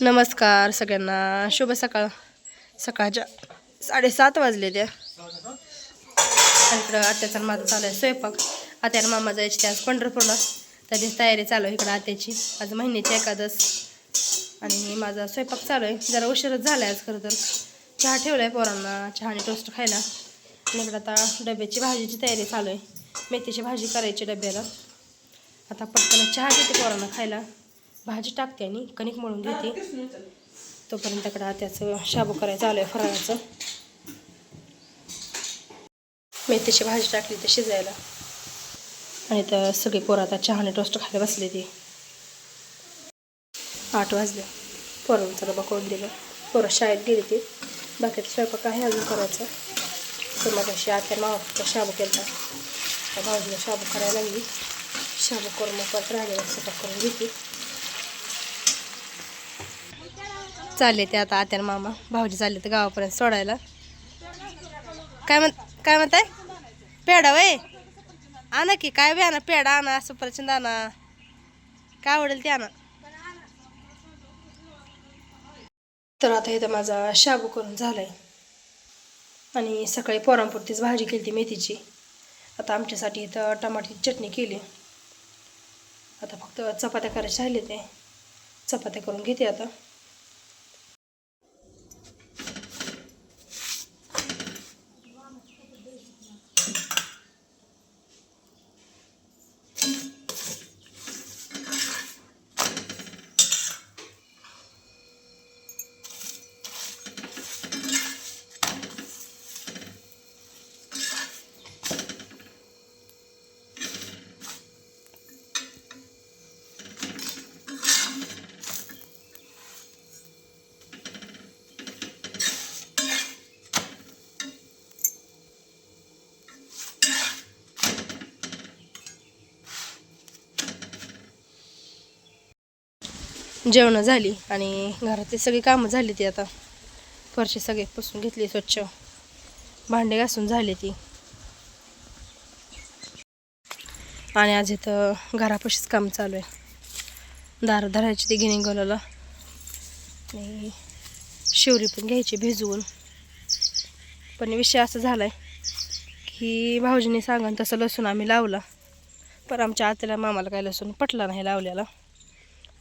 नमस्कार सगळ्यांना. शुभ सकाळ. सकाळच्या साडेसात वाजलेल्या इकडं आत्याचा माझा चालू आहे स्वयंपाक. आत्याला मामा जायची ते आज पंढरपूरला. त्याची तयारी चालू आहे इकडं आत्याची. आज महिन्याची एकादस. आणि माझा स्वयंपाक चालू आहे. जरा उशीरच झाला आहे आज खरं तर. चहा ठेवला आहे पोरांना. चहा आणि टोस्ट खायला. आणि इकडं आता डब्याची भाजीची तयारी चालू आहे. मेथीची भाजी करायची डब्याला. आता पटकन चहा देते पोरांना खायला. भाजी टाकते आणि कणिक मळून घेते. तोपर्यंत कडा त्याचं शाबू करायचं आलं आहे फराळाचं. मेथीची भाजी टाकली ते शिजायला. आणि तर सगळे पोरं आता चहाने टोस्ट खायला बसले ते. आठ वाजले. पोरांचा डबा करून दिलं पोरं शाळेत गेली ती. बाकीचा स्वयंपाक आहे अजून करायचा. तर मग अशी आत्या मावचा शाबू केला त्या भाऊजीला शाबू करायला लागली. शाबू करून मग परत राहिलेला स्वयंपाक करून घेते. चालले ते आता आत्यान मामा भाऊजी चालले तर गावापर्यंत सोडायला. काय म्हण काय म्हणताय? पेढा वय? आणा की काय बी आणा पेढा आणा सफरचंद आणा. काय आवडेल ते आणा. तर आता इथं माझा शाबू करून झालाय. आणि सकाळी पोरांपुरतीच भाजी केली ती मेथीची. आता आमच्यासाठी इथं टमाट्याची चटणी केली. आता फक्त चपात्या करायच्या राहिले ते चपात्या करून घेते आता. जेवणं झाली आणि घरातली सगळी कामं झाली ती आता. फरशी सगळे पुसून घेतली स्वच्छ भांडे घासून झाले ती. आणि आज इथं घरापाशीच काम चालू आहे. दार धरायची ती घेणे गोलाला. आणि शिवरी पण घ्यायची भिजवून. पण विषय असा झाला आहे की भाऊजीने सांगा तसं लसूण आम्ही लावला. पण आमच्या आतेला मामाला काय लसूण पटला नाही लावल्याला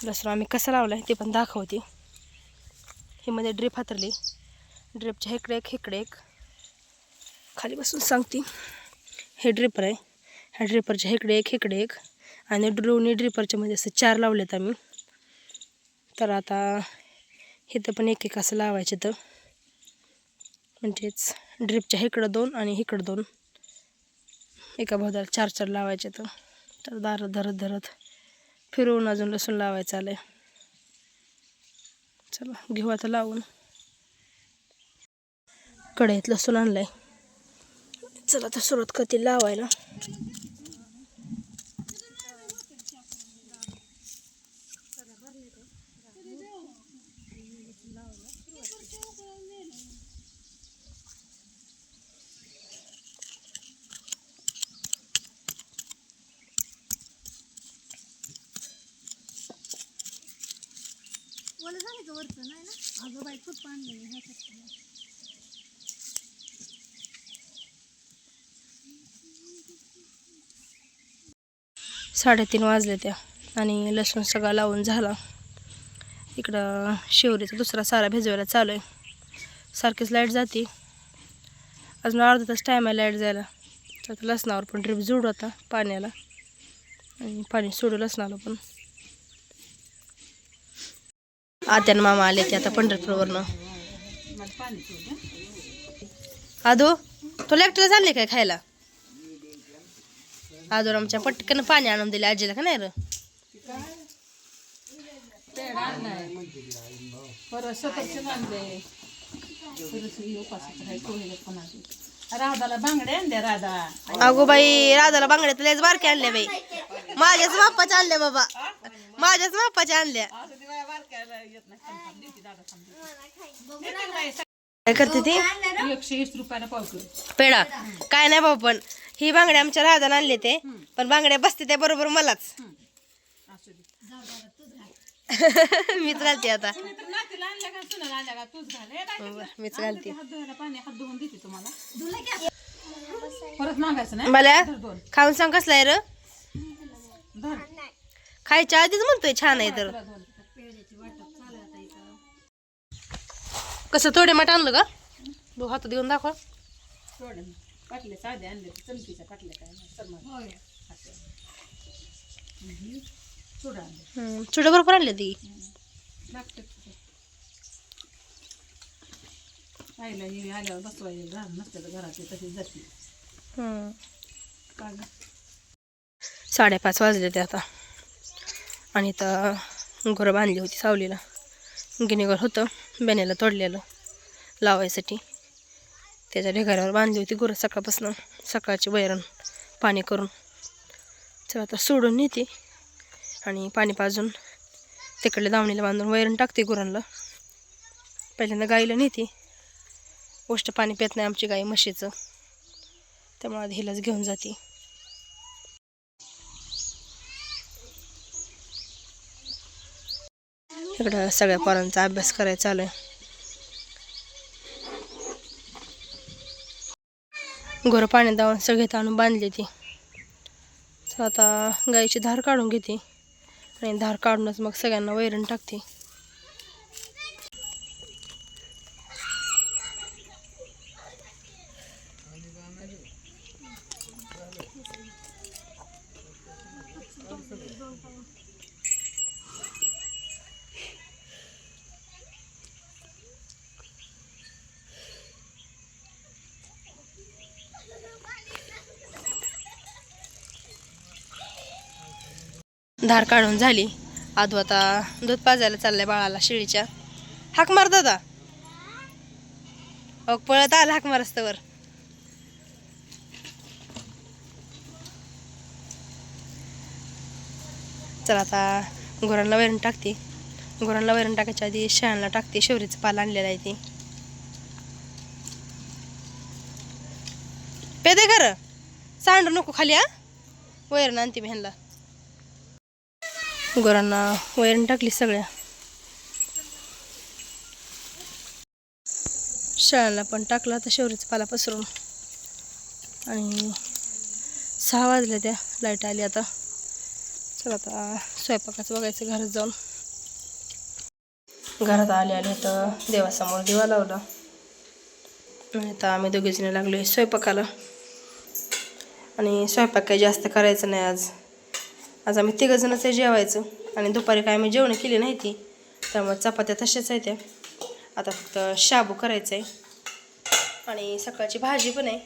लसूण आम्ही कसं लावला आहे ते पण दाखवते. हे मध्ये ड्रेप हातरली. ड्रेपच्या हेकडे एक हेकडे एक. खाली बसून सांगते. हे ड्रिपर आहे. ह्या ड्रिपरच्या हेकडे एक हेकडे एक. आणि ड्रोनी ड्रिपरच्या मध्ये असं चार लावलेत आम्ही. तर आता इथं पण एक एक असं लावायचं तर. म्हणजेच ड्रिपच्या इकडं दोन आणि इकडं दोन. एका भाऊदाला चार चार लावायचे तर. तर दार धरत धरत फिरवून अजून लसूण लावायचं आलंय. चला घेऊ आता लावून. कढईत लसूण आणलंय. चला आता सुरुवात करते लावायला मला सांगायचं वरचं नाही ना? अगं बाई खूप पाणी. ह्या साडेतीन वाजले त्या आणि लसूण सगळा लावून झाला. इकडं शिवरीचा दुसरा सारा भिजवायला चालू आहे. सारखीच लाइट जाते. अजून अर्धा तास टाईम आहे लाइट जायला. तर लसणावर पण ड्रीप जोड होता पाण्याला. आणि पाणी सोडू लसणाला पण. आत्यान मामा आले ते आता पंढरपूरवरनं. आदो तुला एकट्याला चालले काय खायला? आजोर आमच्या पटकन पाणी आणून दिले आजीला का नाही र? आणले आणले. राधाला बांगड्या आणल्या राधा. अगो बाई राधाला बांगड्या लयच बारके आणल्या बाई. माझ्याच मापाच्या आणल्या बाबा. माझ्याच मापाच्या आणल्या. काय करते ती? एकशे वीस रुपयाला पाव किलो. पेढा. काय नाही बाबा पण ही बांगड्या आमच्या राधाला आणले ते. पण बांगड्या बसते त्या बरोबर मलाच. असू दे. मीच घालते आता. हे मीच घालते. मला खाऊन सांग कसला आहे र? धर. खायच्या आधीच म्हणतोय छान आहे तर तुला दोन कसं थोडे माठ आणलं का? बघ हातात देऊन दाखवा. सोड पाटले साधे आणले चमकीच्या पाटल्या काय नाही सरमा सोडा आणले. छोट्या बरोबर आणले ती. लागते आईला हे आल्यावर बसवायला घरात नसतं तर घरात ते तशीच जाते. का गं? साडेपाच वाजले ते आता. आणि इथं गुरं बांधली होती सावलीला. गिनीगर होतं. बेण्याला तोडलेलं लावायसाठी. त्याच्या ढेगाऱ्यावर बांधली होती गुरं सकाळपासून सकाळची वैरण पाणी करून. चला आता सोडून नेते आणि पाणी पाजून तिकडले दावणीला बांधून वैरण टाकते गुरांना पहिल्यांदा गाईला नेते. गोष्ट पाणी पेत नाही आमची गाई म्हशीचं. त्यामुळे आधी हिलाच घेऊन जाते. इकडं सगळ्या पोरांचा अभ्यास करायचा चालू आहे गोरं पाण्यात दावून सगळे आणून बांधली ती. आता गाईची धार काढून घेते. आणि धार काढूनच मग सगळ्यांना वैरण टाकते. धार काढून झाली. आधू आता दूध पाजायला चाललंय बाळाला शिळीच्या. हाक मार दादा. अहो पळत आला हाक मार रस्त्यावर. चला आता गुरांना वैरण टाकते. गुरांना वैरण टाकायच्या आधी शेळ्यांना टाकते. शेवरीचं पाल आणलेलं आहे ते. पेदे कर सांडू नको खाली हा. वैरण आणते मी ह्यांना. गुरांना वैरण टाकली सगळ्या. शाळांना पण टाकला तर शेवरीचा पाला पसरून. आणि सहा वाजल्या त्या लाइट आली आता. चला आता स्वयंपाकाचं बघायचं घरात जाऊन. घरात आले आले तर देवासमोर दिवा लावला. आता आम्ही दोघीजणी लागलो आहे स्वयंपाकाला. आणि स्वयंपाक काही जास्त करायचं नाही आज. आज आम्ही तिघंजणच आहे जेवायचं. आणि दुपारी काय आम्ही जेवण केली नाही ती त्यामुळे चपात्या तशाच आहेत त्या. आता फक्त शाबू करायचं आहे आणि सकाळची भाजी पण आहे.